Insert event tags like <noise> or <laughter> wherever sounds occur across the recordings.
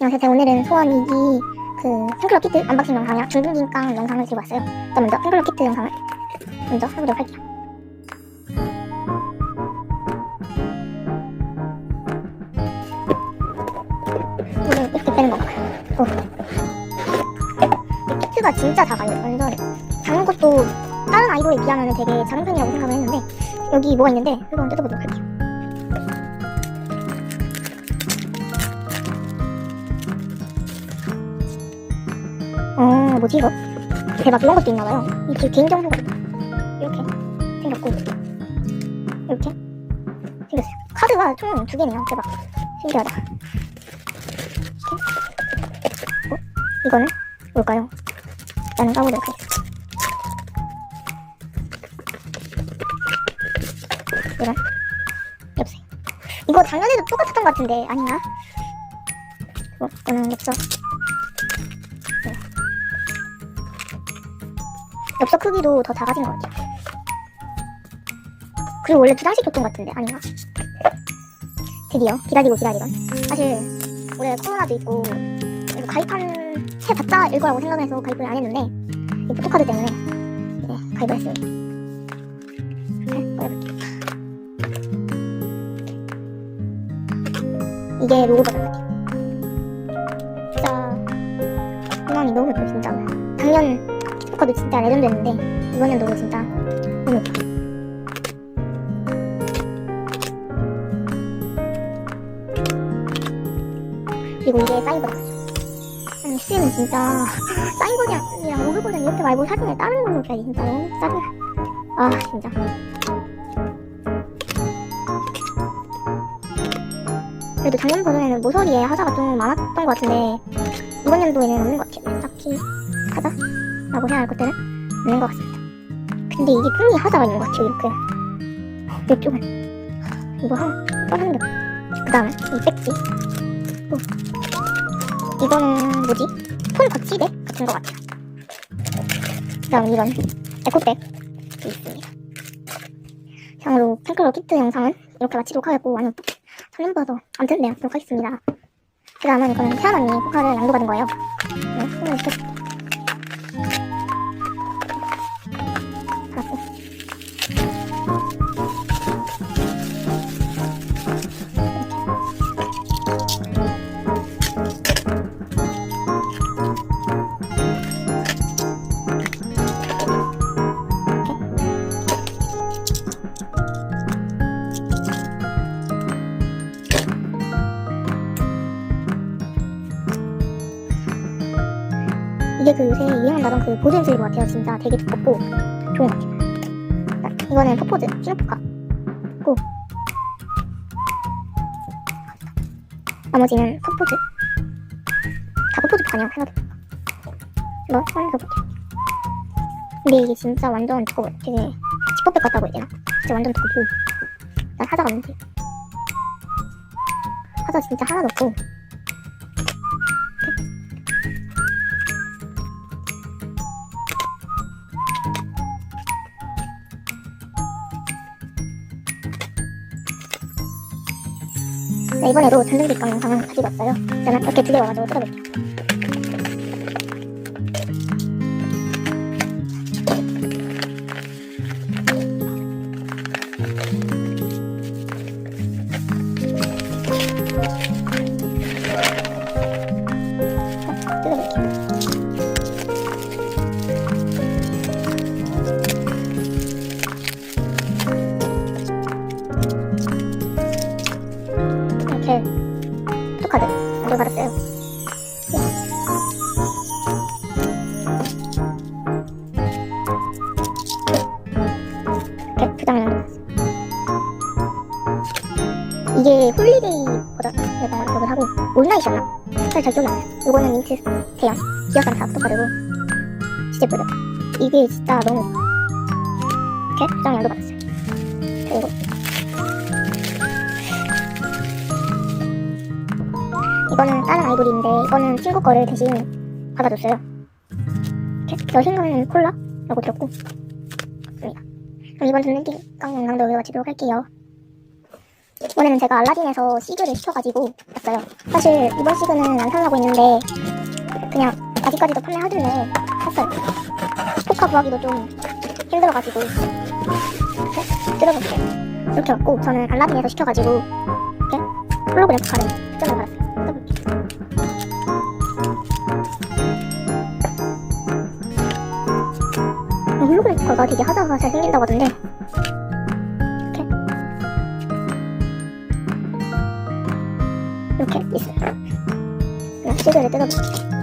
안녕하세요. 제가 오늘은 소원이기 그 팬클럽 키트 언박싱 영상이랑 중등기깡 영상을 들고 왔어요. 일단 먼저 팬클럽 키트 영상을 먼저 해보도록 할게요. 이거는 이렇게 빼는 건가 봐요. 키트가 진짜 작아요. 완전 작은 것도 다른 아이돌에 비하면 되게 작은 편이라고 생각을 했는데 여기 뭐가 있는데 한번 뜯어보도록 할게요. 뭐지 이거? 대박 이런 것도 있나봐요. 이게 개인정보가 이렇게 생겼고 이렇게 생겼어요. 카드가 총 두 개네요. 대박. 신기하다. 이렇게? 어? 이거는 뭘까요? 일단은 까보도록 하겠습니다. 이런. 엽서 이거 작년에도 똑같았던 것 같은데 아닌가? 어, 이거는 엽서 엽서 크기도 더 작아진 것 같아요. 그리고 원래 줬던 것 같은데 아닌가? 드디어 기다리고 기다리던 사실 올해 코로나도 있고 그리고 가입한 해봤자 일 거라고 생각해서 가입을 안 했는데 이 포토카드 때문에 네, 가입을 했습니다. 네. 이게 로고 버전 같아요. 진짜 소감이 너무 예뻐요 진짜. 작년 포카도 진짜 레전드였는데 이번 연도도 진짜 너무 예뻐. 그리고 이게 사인버전이죠. 아니 쌤은 진짜 <laughs> 로그 버전 이렇게 말고 사진을 다른 걸로 줘야지 진짜 너무 짜증나. 아 진짜. 그래도 작년 버전에는 모서리에 하자가 좀 많았던 것 같은데 이번 연도에는 없는 것 같아요. 딱히 하자 라고 해야 할 것들은 없는 것 같습니다. 근데 이게 분명히 하자가 있는 것 같아요. 이렇게 이쪽은 이거 하나 게. 그 다음에 이 백지. 또 이거는 뭐지? 폰 거치대 같은 것 같아요. 그 다음 이런 에코백 있습니다. 향으로 팬클럽 키트 영상은 이렇게 마치도록 하겠고 아니요 설렘 봐도 아무튼 네 하도록 하겠습니다. 그 다음은 이거는 태연 언니 포카를 양도받은 거예요. 네, 이렇게 요새 유행한다던 그 보존슬인 것 같아요. 진짜 되게 두껍고 좋은 것 같아요. 자, 이거는 퍼포즈, 키노포카. 고. 나머지는 퍼포즈. 다 퍼포즈 아니야, 하나도. 한번 꺼내볼게요. 근데 이게 진짜 완전 두꺼워요. 되게 지퍼백 같다고 해야 되나? 진짜 완전 두껍고. 난 하자가 없는데. 하자 진짜 하나도 없고. 이번에도 전등빛감 영상을 가지고 왔어요. 저는 이렇게 두개 와가지고 뜯어볼게요. 이게 진짜 너무. 이렇게 만들어 받았어요. 그리고 이거는 다른 아이돌인데 이거는 친구 거를 대신 받아줬어요. 이렇게 여신가는 콜라라고 들었고 좋습니다. 그럼 이번 듣는 깡 영상도 여기 마치도록 할게요. 이번에는 제가 알라딘에서 시그를 시켜가지고 왔어요. 사실 이번 시그는 안 살라고 했는데 그냥 아직까지도 판매하길래 샀어요. 포카 구하기도 좀 힘들어가지고 이렇게 뜯어볼게요. 이렇게 왔고 저는 알라딘에서 시켜가지고 이렇게 홀로그램 포카를 특전을 받았어요. 뜯어볼게요. 어, 홀로그램 포카가 되게 하다가 잘 생긴다고 하던데 이렇게 이렇게 있어요. 그냥 시그를 뜯어볼게요.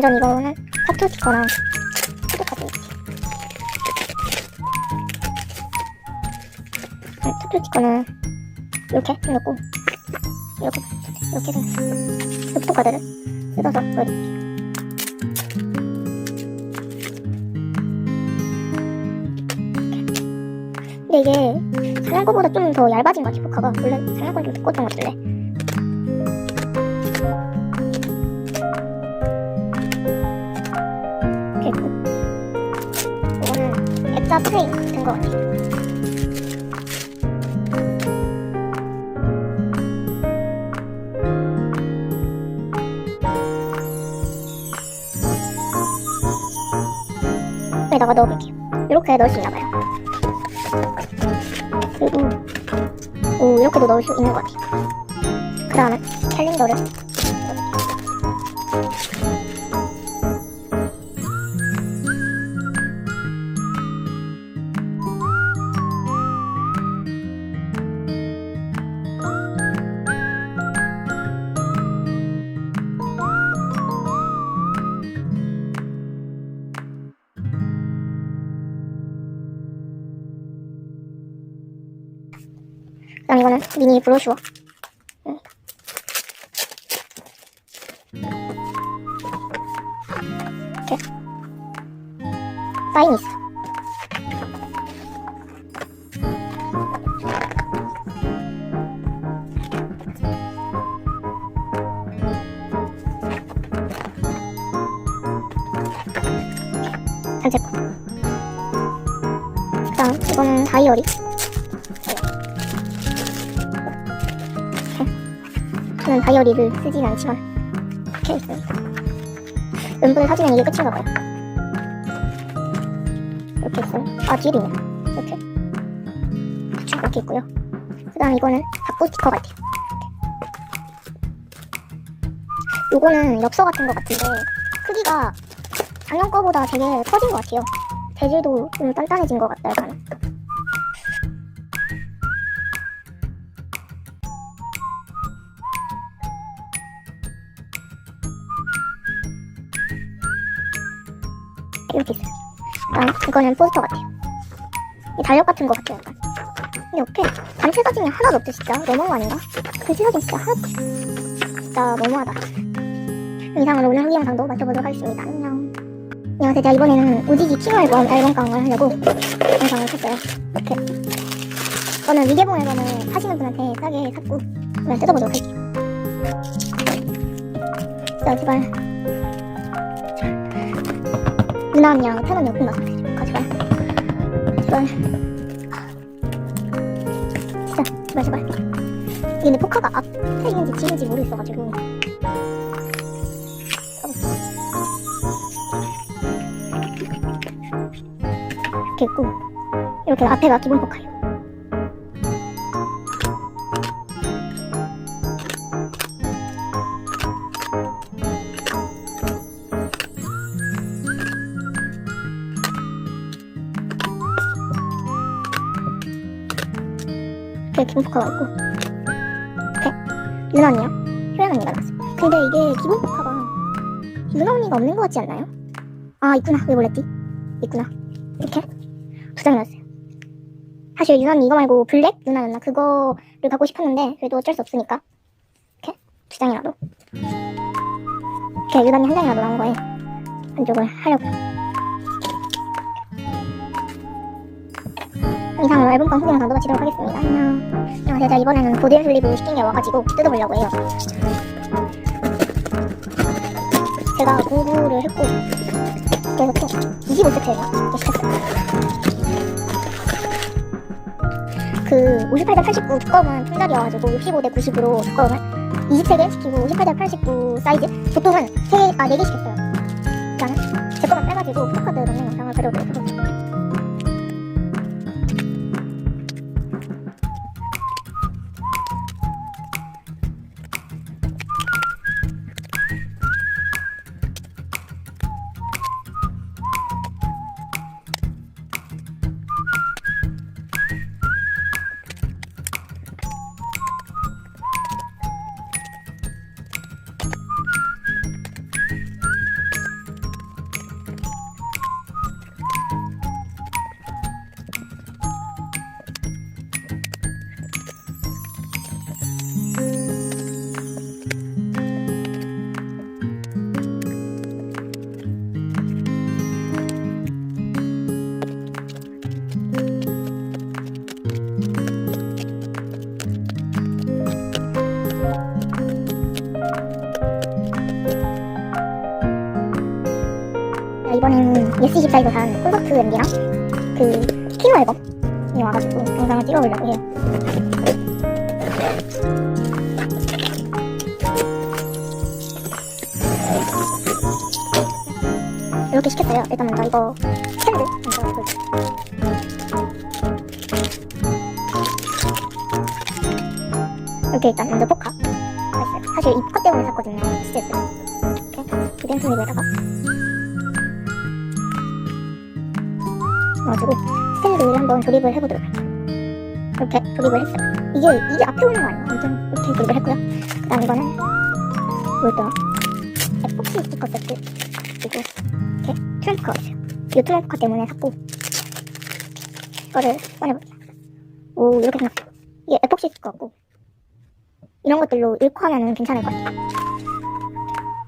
먼저 이거는 카투 스티커랑 네, 투표 스티커는 이렇게 생겼고 이렇게 이렇게 생겼어요. 포토카드를 뜯어서 보여드릴게요. 근데 이게 거보다 좀 더 얇아진 것 같아요, 포카가. 원래 작년 건좀 두꺼웠던 것 같은데. 액자 프레임 같은 거 같아요. 여기다가 넣어볼게요. 이렇게 넣을 수 있나봐요. 그리고 오 이렇게도 넣을 수 있는 것 같아요. 그 다음에 캘린더를 그다음 이거는 미니 브로슈어. 응. 이렇게 사인이 있어. 단체 거. 그다음 이거는 다이어리. 저는 다이어리를 쓰진 않지만 이렇게 있습니다. 왼분의 사진은 이게 끝인가 봐요. 이렇게 있어요. 아 뒤에도 있네. 이렇게 쭉 이렇게 있고요. 그 다음 이거는 박보 스티커 같아요. 요거는 엽서 같은 거 같은데 크기가 작년 거보다 되게 커진 것 같아요. 재질도 좀 단단해진 것약 이거는 포스터 같아요. 이 달력 같은 거 같아요. 약간. 이렇게 단체 사진이 하나도 없죠 진짜 너무한 거 아닌가? 글씨 사진 진짜 하나도 없어. 진짜 너무하다. 이상으로 오늘 후기 영상도 마쳐보도록 하겠습니다. 안녕. 안녕하세요. 제가 이번에는 오지기 킹 앨범 앨범 강을 하려고 영상을 켰어요. 이렇게. 저는 미개봉 앨범을 하시는 분한테 싸게 샀고 그냥 뜯어보도록 할게요. 자, 제발. 누나 언니랑 태는 것 같아요. 제발. 진짜, 제발, 제발. 이게 근데 포카가 앞에 있는지 뒤인지 모르겠어가지고. 이렇게 있고, 이렇게 앞에가 기본 포카예요. 이렇게 기본 포카가 있고, 이렇게 누나 언니요. 효연 언니가 나왔어요. 근데 이게 기본 포카가 누나 언니가 없는 것 같지 않나요? 아 있구나 왜 몰랐지? 있구나 이렇게 두 장이 나왔어요. 사실 유나 언니 이거 말고 블랙 누나였나 그거를 갖고 싶었는데 그래도 어쩔 수 없으니까 이렇게 두 장이라도 이렇게 유단이 한 장이라도 나온 거에 반죽을 하려고 이상으로 앨범 방 후기 영상 마치도록 하겠습니다. 안녕. 안녕하세요 제가 이번에는 보드 슬립을 시킨 게 와가지고 뜯어보려고 해요. 제가 공부를 했고 그래서 총 25세트예요. 시켰어요 그 58대 89 두꺼움은 품절이어가지고 65대 90으로 두꺼움을 23개 시키고 58대 89 사이즈? 보통은 3개, 아 4개 시켰어요 예스24에서 산 콘서트 엠비랑 그 키노 앨범이 와가지고 영상을 찍어보려고 해요. 이렇게 시켰어요. 일단 먼저 이거 스탠드 먼저 볼게요. 이렇게 일단 먼저 포카. 사실 이 포카 때문에 샀거든요. 스탠드 이렇게 부덴 슬립에다가 넣어주고 스탠드를 한번 조립을 해보도록 할게요. 이렇게 조립을 했어요. 이게 이게 앞에 오는 거 아니에요? 아무튼 이렇게 조립을 했고요. 그다음 이거는 뭐였더라? 에폭시 스티커 세트 그리고 이렇게 트램프카가 있어요. 이 트램프카 때문에 샀고 이거를 꺼내볼게요. 오 이렇게 생겼어요. 이게 에폭시 스티커 같고 이런 것들로 읽고 하면은 괜찮을 것 같아요.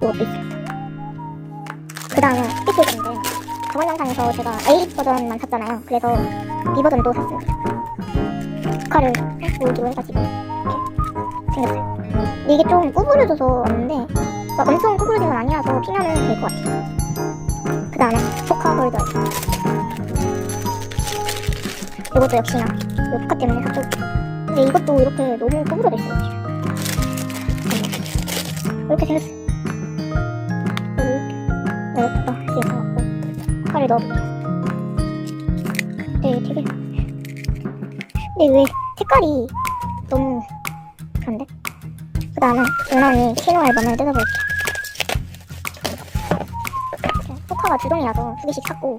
이것도 있어요. 그 다음에 스티커인데 저번 영상에서 제가 A 버전만 샀잖아요. 그래서 B 버전도 샀습니다. 국화를 보여주고 해가지고 이렇게 생겼어요. 근데 이게 좀 구부러져서 왔는데 막 엄청 구부러진 건 아니라서 피면은 될 것 같아요. 그 다음에 포카 홀더 이것도 역시나 이 포카 때문에 샀고 근데 이것도 이렇게 너무 구부러져 있어요. 이렇게 생겼어요. 넣어볼게요. 네, 되게 근데 왜 색깔이 너무 그런데? 그 다음에 은원이 키노 앨범을 뜯어볼게요. 네, 포카가 주동이라서 두 개씩 샀고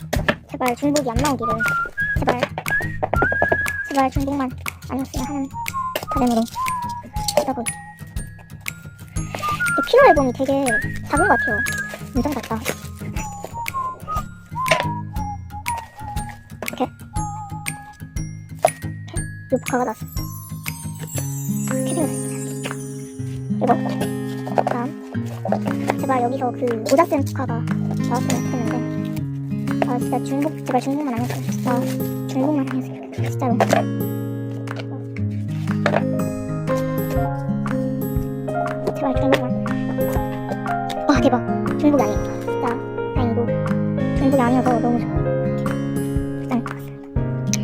제발 중복이 안 나오기를 제발 제발 중복만 아니었으면 하는 바람으로. 근데 키노 앨범이 되게 작은 것 같아요. 엄청 작다. 났어. 이렇게 생겼습니다. 그리고 다음 제발 여기서 그 모자 쓴 포카가 나왔으면 좋겠는데 아 진짜 중복 제발 중복만 아니었으면 좋겠어. 아, 중복만 아니었으면 좋겠어. 진짜로. 제발 중복만. 와 대박. 중복이 아니야. 진짜 다행이고 중복이 아니어서 너무 좋아.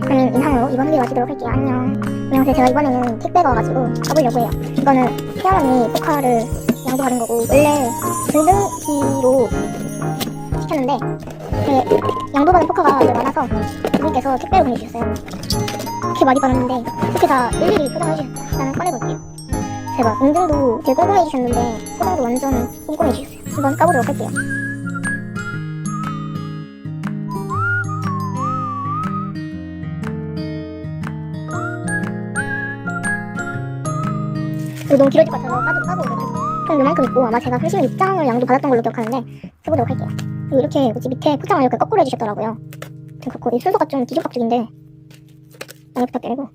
그럼 이상으로 이번 video 마치도록 할게요. 안녕. 안녕하세요. 제가 이번에는 택배가 와가지고 가보려고 해요. 이거는 태연 언니 포카를 양도받은 거고 원래 등등기로 시켰는데 그 양도받은 포카가 많아서 그분께서 택배로 보내주셨어요. 그렇게 많이 받았는데 그렇게 다 일일이. 일단은 꺼내볼게요. 대박. 인증도 되게 꼼꼼히 해주셨는데 포장도 완전 꼼꼼히 해주셨어요. 한번 까보도록 할게요. 이거 너무 길어질 것 같아서 까도 까고. 좀 요만큼 있고 아마 제가 36장을 양도 받았던 걸로 기억하는데 해보도록 할게요. 이렇게 뭐지 밑에 포장을 이렇게 거꾸로 해주셨더라고요. 좀 그렇고 이 순서가 좀 뒤죽박죽인데 많이 부탁드리고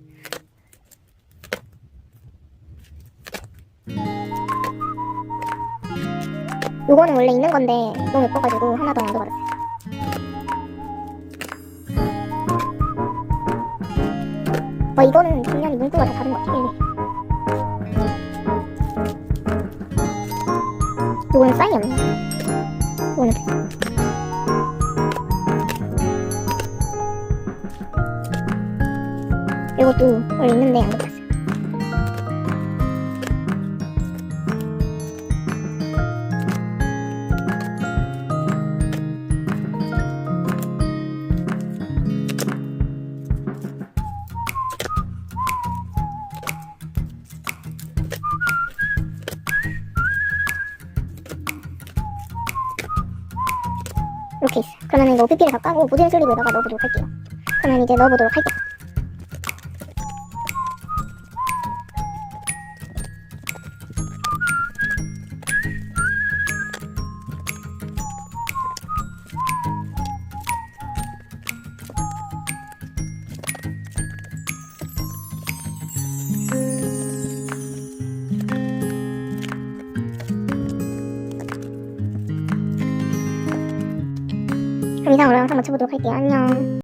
요거는 원래 있는 건데 너무 예뻐가지고 하나 더 놔둬버렸어요. 어 이거는 분명히 문구가 다 다른 것 같아. 일 이. 요거는 사인이 없네. 요거는 돼. 요것도 원래 있는데 안 갖다 있어요. 그러면 이거 PP를 다 까고 모든 슬립에다가 넣어보도록 할게요. 그러면 이제 넣어보도록 할게요. 할게요. 안녕.